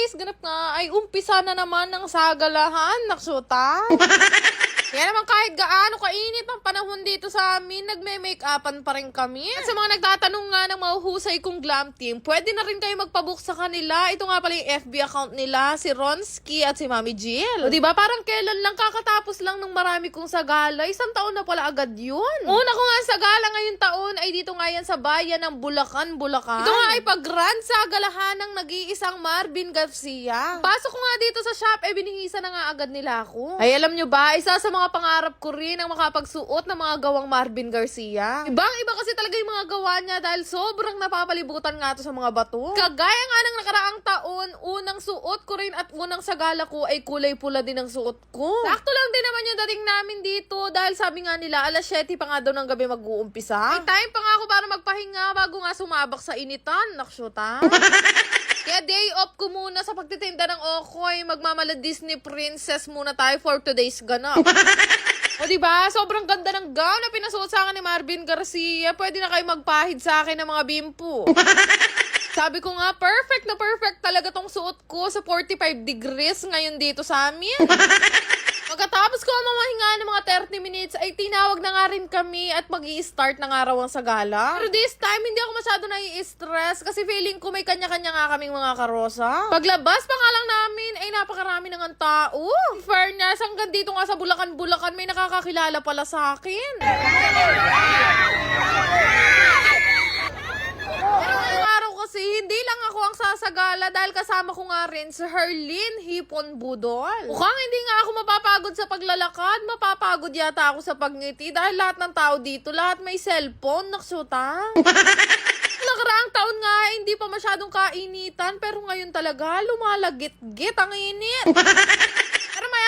guys, ganap nga ay umpisa na naman ng sagalahan, naksuta. Kaya naman kahit gaano kainit ang panahon dito sa amin, nagme-make-upan pa rin kami. At sa mga nagtatanong nga ng mahuhusay kong glam team, pwede na rin kayo magpabook sa kanila. Ito nga pala yung FB account nila, si Ronski at si Mami Jill. O diba, parang kailan lang kakatapos lang ng marami kong sagala, isang taon na pala agad yun. Una ko nga sagala ngayong taon ay dito nga yan sa bayan ng Bulacan, Bulacan. Ito nga ay pag-grand sagalahan ng nag-iisang Marvin Garcia. Pasok ko nga dito sa shop, eh binihisa na nga agad nila ako. Ay alam nyo ba, isa sa mga pangarap ko rin ang makapagsuot ng mga gawang Marvin Garcia. Ibang iba kasi talaga yung mga gawa niya dahil sobrang napapalibutan nga to sa mga bato. Kagaya nga ng nakaraang taon, unang suot ko rin at unang sagala ko ay kulay pula din ang suot ko. Sakto lang din naman yung dating namin dito dahil sabi nga nila alas 7 pa nga daw ng gabi mag-uumpisa. May time pa nga ako para magpahinga bago nga sumabak sa initan. Naksyuta. Kaya day off ko muna sa pagtitinda ng okoy. Magmamala Disney princess muna tayo for today's ganap. o diba? Sobrang ganda ng gown na pinasuot sa akin ni Marvin Garcia. Pwede na kayo magpahid sa akin ng mga bimpo. Sabi ko nga, perfect na perfect talaga tong suot ko sa 45 degrees ngayon dito sa amin. Pagkatapos ko mamahinga ng mga 30 minutes, ay tinawag na nga rin kami at mag start na nga raw ang sagala. Pero this time, hindi ako masyado nai-stress kasi feeling ko may kanya-kanya nga kaming mga karosa. Paglabas pa nga lang namin, ay napakarami na nga tao. In fairness, hanggang dito nga sa Bulacan-Bulacan, may nakakakilala pala sa akin. Pero ngayong araw kasi, hindi lang ako ang sasagala dahil kasama ko nga rin si Herlin Hipon Budol. Mukhang hindi nga ako mapapagod sa paglalakad, mapapagod yata ako sa pagngiti dahil lahat ng tao dito, lahat may cellphone, naksuta. Nakaraang taon nga, hindi pa masyadong kainitan, pero ngayon talaga, lumalagit-git ang init.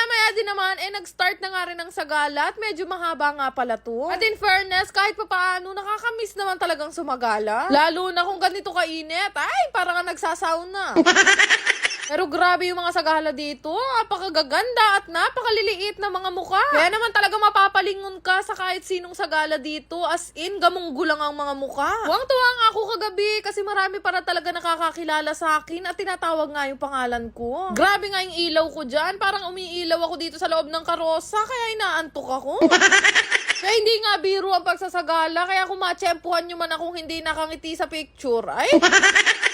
Maya-maya din naman, eh, nag-start na nga rin ang sagala at medyo mahaba nga pala to. At in fairness, kahit pa paano, nakakamiss naman talagang sumagala. Lalo na kung ganito kainit, ay, parang nga nagsasauna. Pero grabe yung mga sagala dito. Napakagaganda at napakaliliit na mga mukha. Kaya naman talaga mapapalingon ka sa kahit sinong sagala dito. As in, gamunggo lang ang mga mukha. Tuwang-tuwa nga ako kagabi kasi marami para talaga nakakakilala sa akin at tinatawag nga yung pangalan ko. Grabe nga yung ilaw ko dyan. Parang umiilaw ako dito sa loob ng karosa kaya inaantok ako. Kaya hindi nga biro ang pagsasagala. Kaya kung matsyempuhan nyo man akong hindi nakangiti sa picture, ay...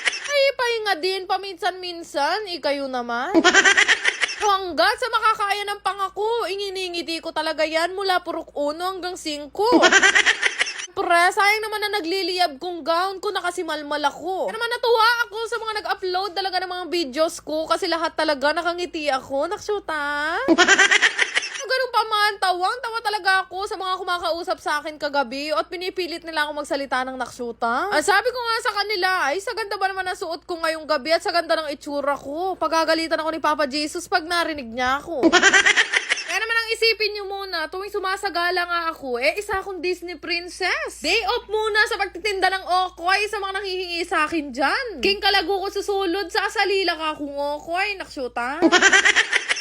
Pahinga din paminsan-minsan. Ikayo naman. Hanggat sa makakaya ng pangako, inginingiti ko talaga yan mula purok 1 hanggang 5. Pre, sayang naman na nagliliyab kong gown ko na kasi malmal ako. Kaya naman natuwa ako sa mga nag-upload talaga ng mga videos ko kasi lahat talaga nakangiti ako. Naksyuta. Ganun pa man, tawang-tawa talaga ako sa mga kumakausap sa akin kagabi at pinipilit nila ako magsalita ng naksyuta. Ang sabi ko nga sa kanila, ay sa ganda ba naman ang suot ko ngayong gabi at sa ganda ng itsura ko. Pagagalitan ako ni Papa Jesus pag narinig niya ako. Kaya naman ang isipin nyo muna, tuwing sumasagala nga ako, eh isa akong Disney princess. Day off muna sa pagtitinda ng okoy sa mga nanghihingi sa akin dyan. King kalago ko susulod, sa asalila ka akong okoy, naksyuta.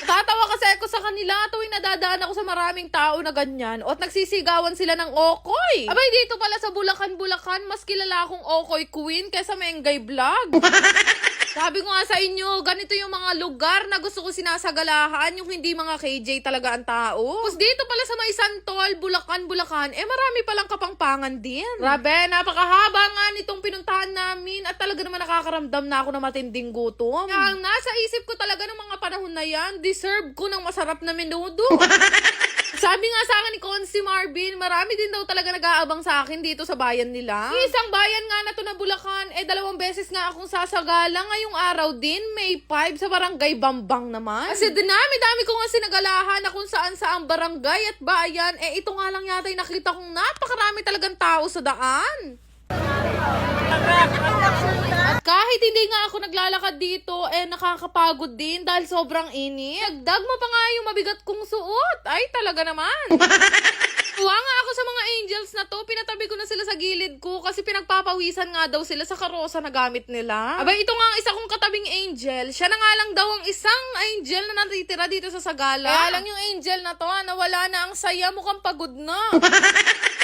Tatawa ako sa kanila tuwing nadadaan ako sa maraming tao na ganyan at nagsisigawan sila ng okoy. Abay, dito pala sa Bulacan-Bulacan, mas kilala akong okoy queen kaysa Mengay Vlog. Sabi ko nga sa inyo, ganito yung mga lugar na gusto ko sinasagalahan, yung hindi mga KJ talaga ang tao. Tapos dito pala sa may Santol, Bulacan, Bulacan, eh marami palang kapangpangan din. Grabe, napakahaba nga nitong pinuntahan namin at talaga naman nakakaramdam na ako na matinding gutom. Kaya ang nasa isip ko talaga ng mga panahon na yan, deserve ko ng masarap na menudo. Sabi nga sa akin ni Consi Marvin, marami din daw talaga nag-aabang sa akin dito sa bayan nila. Isang bayan nga na to na Bulacan, eh dalawang beses nga akong sasagala ngayong araw din, May 5 sa barangay Bambang naman. Kasi dinami-dami ko nga sinagalahan na kung saan saan barangay at bayan, eh ito nga lang yata yung nakita kong napakarami talagang tao sa daan. Kahit hindi nga ako naglalakad dito, eh nakakapagod din dahil sobrang init. Dagdag mo pa nga yung mabigat kong suot. Ay, talaga naman. Tuwa nga ako sa mga angels na to. Pinatabi ko na sila sa gilid ko kasi pinagpapawisan nga daw sila sa karosa na gamit nila. Abay, ito nga ang isa kong katabing angel. Siya na nga lang daw ang isang angel na natitira dito sa Sagala. Kaya lang yung angel na to, ah, nawala na ang saya. Mukhang pagod na.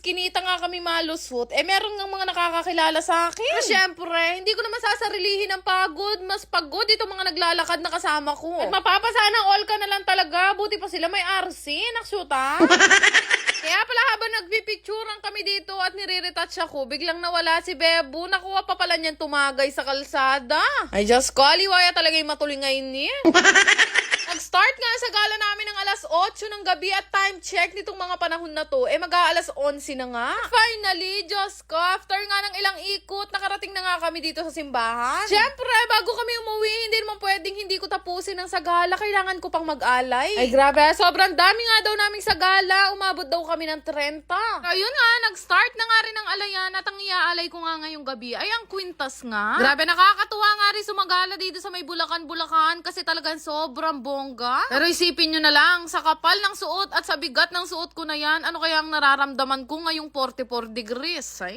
ang iskinita nga kami malusot, eh meron nga mga nakakakilala sa akin. Pero syempre, hindi ko naman sasarilihin ng pagod. Mas pagod itong mga naglalakad na kasama ko. At mapapasa ng all ka na lang talaga. Buti pa sila may RC. Naksyuta. Kaya pala habang nagpipicturean kami dito at nire-retouch ako, biglang nawala si Bebo. Nakuha pa pala niyan tumagay sa kalsada. Ay, just kaliwaya talaga yung matulingay niya. Nag-start nga sa gala namin ng alas 8 ng gabi at time check nitong mga panahon na to, eh mag-aalas 11 na nga. Finally, Diyos ko, after nga ng ilang ikot, nakarating na nga kami dito sa simbahan. Siyempre, bago kami umuwi, hindi naman pwedeng hindi ko tapusin ang sagala. Kailangan ko pang mag-alay. Ay, grabe. Sobrang dami nga daw naming sagala. Umabot daw kami ng 30. Ayun nga, nag-start na nga rin ang alayan at ang iaalay ko nga ngayong gabi ay ang kwintas nga. Grabe, nakakatuwa nga rin sumagala dito sa may Bulacan-Bulacan kasi talagang sobrang bongga. Pero isipin nyo na lang, sa kapal ng suot at sa bigat ng suot ko na yan, ano kaya ang nararamdaman ko ngayong 44 degrees? Ay?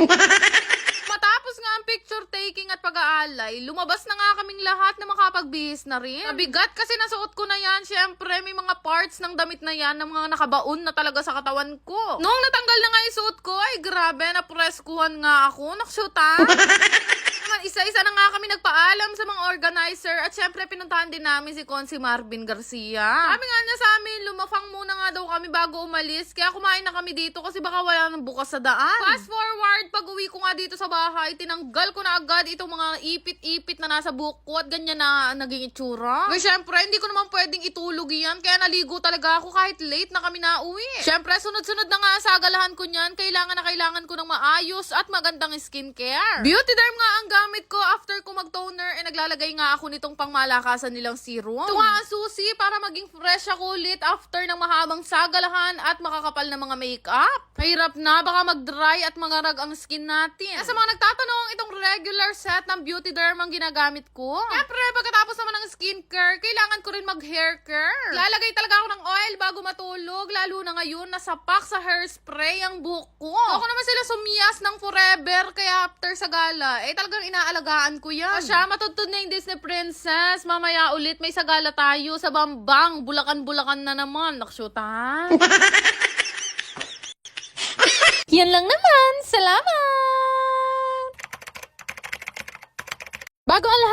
Matapos nga ang picture taking at pag-aalay, lumabas na nga kaming lahat na makapagbihis na rin. Nabigat kasi nasuot ko na yan. Siyempre, may mga parts ng damit na yan na mga nakabaon na talaga sa katawan ko. Noong natanggal na nga yung suot ko, ay grabe, napreskuhan nga ako. Naksyuta. naman, isa-isa na nga kami nagpaalam sa mga organizer at syempre pinuntahan din namin si Consi Marvin Garcia. Sabi nga niya sa amin, lumafang muna nga daw kami bago umalis kaya kumain na kami dito kasi baka wala nang bukas sa daan. Fast forward, pag uwi ko nga dito sa bahay, tinanggal ko na agad itong mga ipit-ipit na nasa buhok ko at ganyan na naging itsura. Kaya syempre, hindi ko naman pwedeng itulog yan kaya naligo talaga ako kahit late na kami nauwi. Syempre, sunod-sunod na nga sa agalahan ko niyan, kailangan na kailangan ko ng maayos at magandang skincare. Beauty Derm nga ang gamit ko after ko mag-toner, eh naglalagay nga ako nitong pangmalakasan nilang serum. Ito nga ang susi para maging fresh ako ulit after ng mahabang sagalahan at makakapal na mga makeup. Mahirap na, baka mag-dry at mangarag ang skin natin. At sa mga nagtatanong, itong regular set ng Beauty Derm ang ginagamit ko. Siyempre, pagkatapos naman ng skincare, kailangan ko rin mag-hair care. Lalagay talaga ako ng oil bago matulog, lalo na ngayon, nasapak sa hairspray ang buhok ko. Ako naman sila sumiyas ng forever, kaya after sa gala, eh talagang inaalagaan ko yan. O siya, matutod na yung Disney Princess. Mamaya ulit, may sagala tayo sa Bambang. Bulakan-bulakan na naman. Nakshuta. Yan lang naman. Salamat! Bago ang lahat,